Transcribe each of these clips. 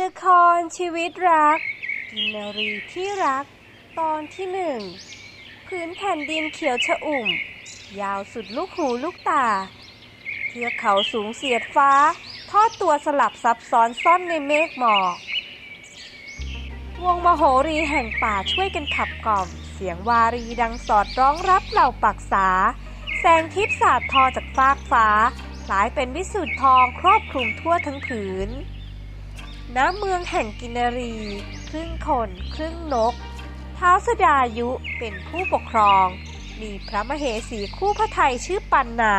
ละครชีวิตรัก กินนารีที่รัก ตอนที่หนึ่งพื้นแผ่นดินเขียวชอุ่ม ยาวสุดลูกหูลูกตา เทือกเขาสูงเสียดฟ้า ทอดตัวสลับซับซ้อนซ่อนในเมฆหมอก วงมโหรีแห่งป่าช่วยกันขับกล่อม เสียงวารีดังสอดร้องรับเหล่าปักษา แสงทิพย์สาดทอจากฟากฟ้าคล้ายเป็นวิสุทธ์ทองครอบคลุมทั่วทั้งผืน ณเมืองแห่งกินารี ครึ่งคนครึ่งนก ท้าวสดายุเป็นผู้ปกครอง มีพระมเหสีคู่พระไทยชื่อปันนา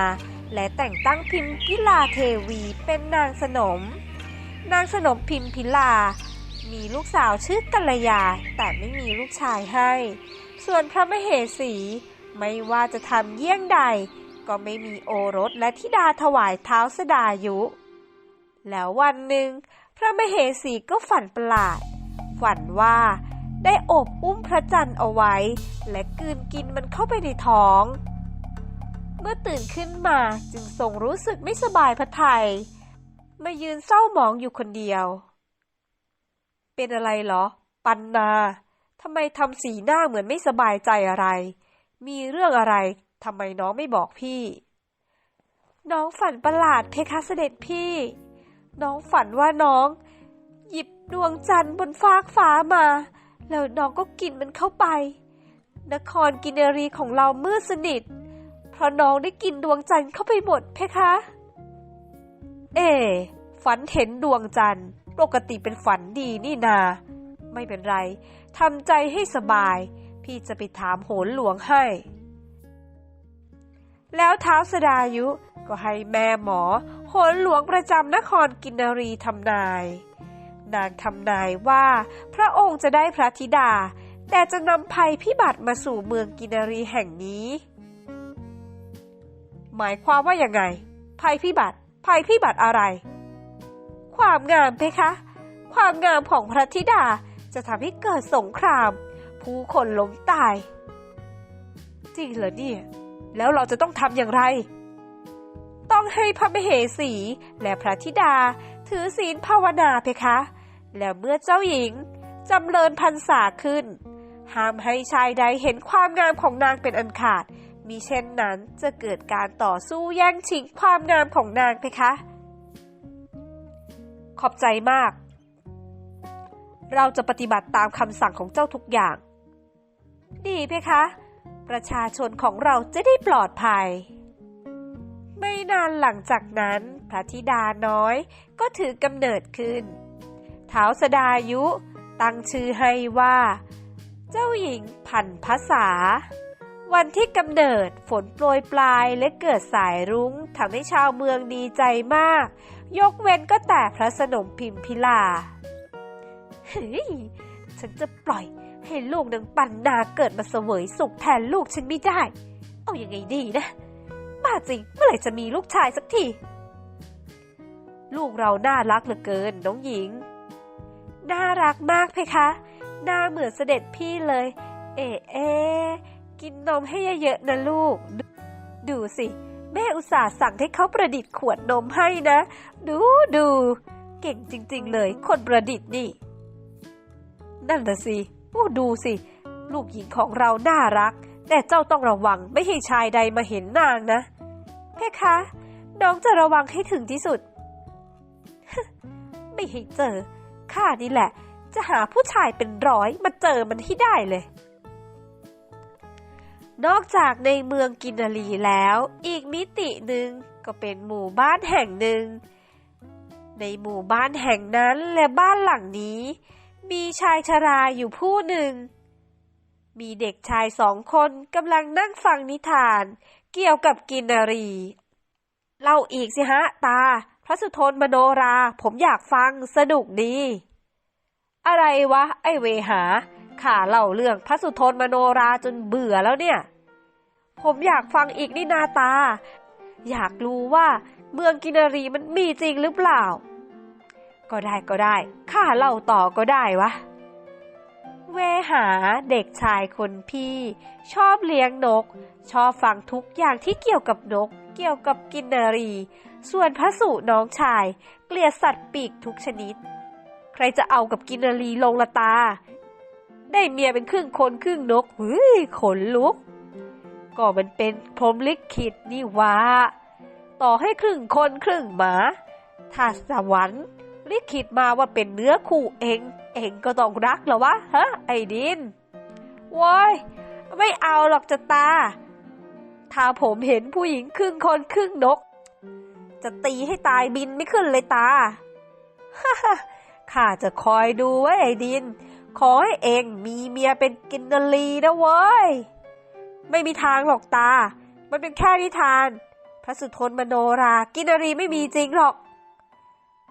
และแต่งตั้งพิมพิลาเทวีเป็นนางสนม นางสนมพิมพิลา มีลูกสาวชื่อกัลยา แต่ไม่มีลูกชายให้ ส่วนพระมเหสีไม่ว่าจะทำเยี่ยงใด ก็ไม่มีโอรสและธิดาถวายเท้าวสดายุ แล้ววันหนึ่ง ระมเหสีก็ฝันประหลาด ฝันว่าได้อบอุ้มพระจันทร์เอาไว้ และกืนกินมันเข้าไปในท้อง เมื่อตื่นขึ้นมาจึงทรงรู้สึกไม่สบายพระทัยมายืนเศร้าหมองอยู่คนเดียว เป็นอะไรเหรอ ปันนาทำไมทำสีหน้าเหมือนไม่สบายใจอะไร มีเรื่องอะไรทำไมน้องไม่บอกพี่ น้องฝันประหลาดเพคะเสด็จพี่ น้องฝันว่าน้อง หยิบดวงจันทร์บนฟากฟ้ามา แล้วน้องก็กินมันเข้าไป นครกินเนรีของเรามืดสนิท เพราะน้องได้กินดวงจันทร์เข้าไปหมดเพคะ เอ๋ฝันเห็นดวงจันทร์ ปกติเป็นฝันดีนี่นา ไม่เป็นไรทำใจให้สบาย พี่จะไปถามโหนหลวงให้ แล้วเท้าวสดายุก็ให้แม่หมอ หนหลวงประจำนครกินนารีทำนาย นางทำนายว่าพระองค์จะได้พระธิดา แต่จะนำภัยพิบัติมาสู่เมืองกินนารีแห่งนี้ หมายความว่าอยังไง ภัยพิบัติ ภัยพิบัติอะไร ความงามเพคะ ความงามของพระธิดาจะทำให้เกิดสงคราม ผู้คนล้มตาย จริงเหรอเนี่ย แล้วเราจะต้องทำอย่างไร ต้องให้พระมเหสี และพระธิดาถือศีลภาวนาเพคะ แล้วเมื่อเจ้าหญิงจำเริญพรรษาขึ้น ห้ามให้ชายใดเห็นความงามของนางเป็นอันขาดมีเช่นนั้นจะเกิดการต่อสู้แย่งชิงความงามของนางเพคะ ขอบใจมาก เราจะปฏิบัติตามคำสั่งของเจ้าทุกอย่าง ดีเพคะ ประชาชนของเราจะได้ปลอดภัย ไม่นานหลังจากนั้น พระธิดาน้อยก็ถือกำเนิดขึ้นเท้าวสดายุ ตั้งชื่อให้ว่า เจ้าหญิงพันภาษา วันที่กำเนิดฝนโปรยปลายและเกิดสายรุ้งทำให้ชาวเมืองดีใจมาก ยกเว้นก็แต่พระสนมพิมพิลาเฮ้ยฉันจะปล่อยให้ลูกนางปันนาเกิดมาเสวยสุขแทนลูกฉันไม่ได้ เอาอยัางไงดีนะ จริง เมื่อไหร่จะมีลูกชายสักที ลูกเราน่ารักเหลือเกินน้องหญิง น่ารักมากเพคะ หน้าเหมือนเสด็จพี่เลย เอ๋เอกินนมให้เยอะๆนะลูกดูดูสิ แม่อุตส่าห์สั่งให้เขาประดิษฐ์ขวดนมให้นะ ดูดู เก่งจริง ๆ เลย คนประดิษฐ์นี่ นั่นน่ะสิโอ้ดูสิ ลูกหญิงของเราน่ารักแต่เจ้าต้องระวังไม่ให้ชายใดมาเห็นนางนะ คะ น้องจะระวังให้ถึงที่สุด ไม่ให้เจอ ข้านี่แหละ จะหาผู้ชายเป็นร้อยมาเจอมันให้ได้เลย นอกจากในเมืองกินารีแล้ว อีกมิติหนึ่งก็เป็นหมู่บ้านแห่งหนึ่ง ในหมู่บ้านแห่งนั้นและบ้านหลังนี้ มีชายชราอยู่ผู้หนึ่งมีเด็กชายสองคนกำลังนั่งฟังนิทาน เกี่ยวกับกินนารี เล่าอีกสิฮะ ตา พระสุทนมโนรา ผมอยากฟังสนุกดี อะไรวะ ไอเวหาข้าเล่าเรื่องพระสุทนมโนราจนเบื่อแล้วเนี่ย ผมอยากฟังอีกนี่นาตา อยากรู้ว่าเมืองกินนารีมันมีจริงหรือเปล่า ก็ได้ก็ได้ ข้าเล่าต่อก็ได้วะ เวหาเด็กชายคนพี่ ชอบเลี้ยงนก ชอบฟังทุกอย่างที่เกี่ยวกับนก เกี่ยวกับกินนารี ส่วนพระสุน้องชาย เกลียดสัตว์ปีกทุกชนิด ใครจะเอากับกินนารีลงละตา ได้เมียเป็นครึ่งคนครึ่งนกเฮ้ยขนลุก ก็มันเป็นพรมลิขิตนี่วะต่อให้ครึ่งคนครึ่งหมา ถ้าสวรรค์ลิขิตมาว่าเป็นเนื้อคู่เอง เองก็ต้องรักเหรอวะฮะไอ้ดินโว้ยไม่เอาหรอกจะตา ถ้าผมเห็นผู้หญิงครึ่งคนครึ่งนก จะตีให้ตายบินไม่ขึ้นเลยตาฮ่าข้าจะคอยดูไว้ไอ้ดิน ขอให้เองมีเมียเป็นกินนารีนะเว้ย ไม่มีทางหรอกตา มันเป็นแค่นิทาน พระสุทนมโนรา กินนารีไม่มีจริงหรอก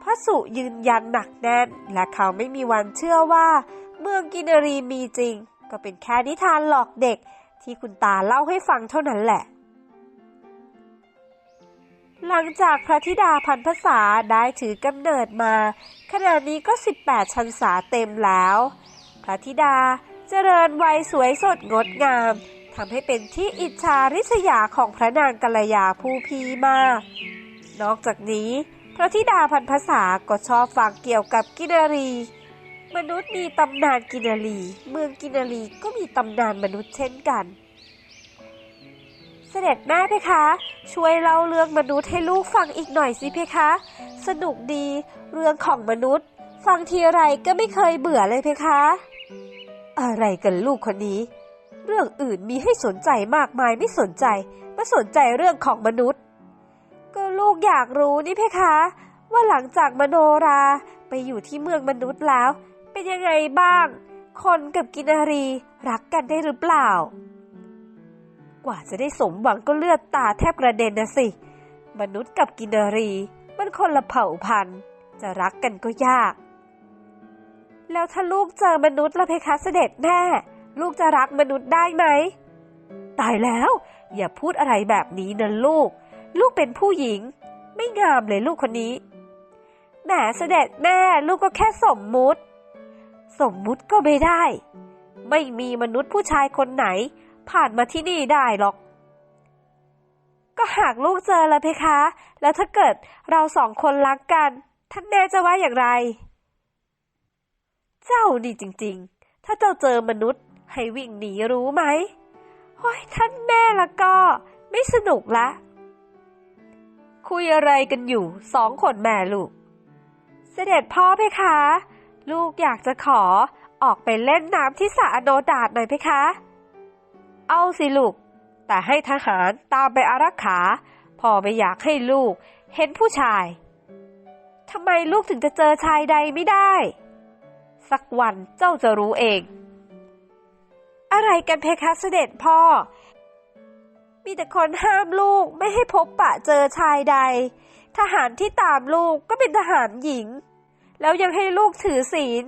พระสุยืนยันหนักแน่น และเขาไม่มีวันเชื่อว่า เมืองกินารีมีจริง ก็เป็นแค่นิทานหลอกเด็กที่คุณตาเล่าให้ฟังเท่านั้นแหละ หลังจากพระธิดาพันภาษาได้ถือกำเนิดมา ขณะนี้ก็ 18 ชันษาเต็มแล้ว พระธิดาเจริญวัยสวยสดงดงามทำให้เป็นที่อิจฉาริษยาของพระนางกัลยาผู้พีมาก นอกจากนี้ พระธิดาพันภาษาก็ชอบฟังเกี่ยวกับกินารี มนุษย์มีตำนานกินารี เมืองกินารีก็มีตำนานมนุษย์เช่นกัน เสด็จแม่เพคะ ช่วยเล่าเรื่องมนุษย์ให้ลูกฟังอีกหน่อยสิเพคะ สนุกดีเรื่องของมนุษย์ ฟังทีไรก็ไม่เคยเบื่อเลยเพคะ อะไรกันลูกคนนี้ เรื่องอื่นมีให้สนใจมากมายไม่สนใจมาสนใจเรื่องของมนุษย์ ลูกอยากรู้นี่เพคะ ว่าหลังจากมโนราไปอยู่ที่เมืองมนุษย์แล้ว เป็นยังไงบ้าง คนกับกินารีรักกันได้หรือเปล่า กว่าจะได้สมหวังก็เลือดตาแทบกระเด็นนะสิ มนุษย์กับกินนารี มันคนละเผ่าพันธุ์ จะรักกันก็ยาก แล้วถ้าลูกเจอมนุษย์ละเพคะเสด็จแม่ลูกจะรักมนุษย์ได้ไหม ตายแล้ว อย่าพูดอะไรแบบนี้นะลูก ลูกเป็นผู้หญิง ไม่งามเลยลูกคนนี้แหมเสด็จแม่ลูกก็แค่สมมุติ สมมุติก็ไม่ได้ ไม่มีมนุษย์ผู้ชายคนไหน ผ่านมาที่นี่ได้หรอก ก็หากลูกเจอแล้วเพคะ แล้วถ้าเกิดเราสองคนรักกัน ท่านแม่จะว่าอย่างไร เจ้านี่จริง ๆ ถ้าเจ้าเจอมนุษย์ ให้วิ่งหนีรู้ไหมโอ้ยท่านแม่ละก็ ไม่สนุกละ คุยอะไรกันอยู่สองคนแม่ลูก เสด็จพ่อเพคะ ลูกอยากจะขอออกไปเล่นน้ำที่สระอโนดาตหน่อยเพคะ เอาสิลูก แต่ให้ทหารตามไปอารักขาพ่อไม่อยากให้ลูกเห็นผู้ชายทำไมลูกถึงจะเจอชายใดไม่ได้ สักวันเจ้าจะรู้เอง อะไรกันเพคะเสด็จพ่อ มีแต่คนห้ามลูกไม่ให้พบปะเจอชายใด ทหารที่ตามลูกก็เป็นทหารหญิง แล้วยังให้ลูกถือศีล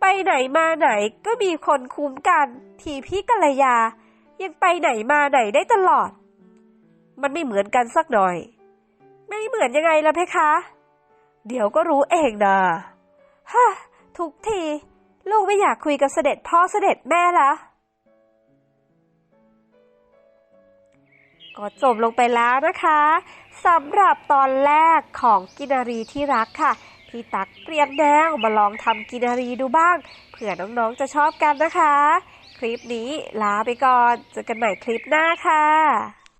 ไปไหนมาไหนก็มีคนคุ้มกัน ทีพี่กัลยา ยังไปไหนมาไหนได้ตลอด มันไม่เหมือนกันสักหน่อย ไม่เหมือนยังไงล่ะเพคะ เดี๋ยวก็รู้เองนะฮะทุกที ลูกไม่อยากคุยกับเสด็จพ่อเสด็จแม่ละ ก็จบลงไปแล้วนะคะสำหรับตอนแรกของกินารีที่รักค่ะ พี่ตักเตรียมแนวมาลองทำกินารีดูบ้าง เผื่อน้องๆจะชอบกันนะคะ คลิปนี้ลาไปก่อนเจอกันใหม่คลิปหน้าค่ะ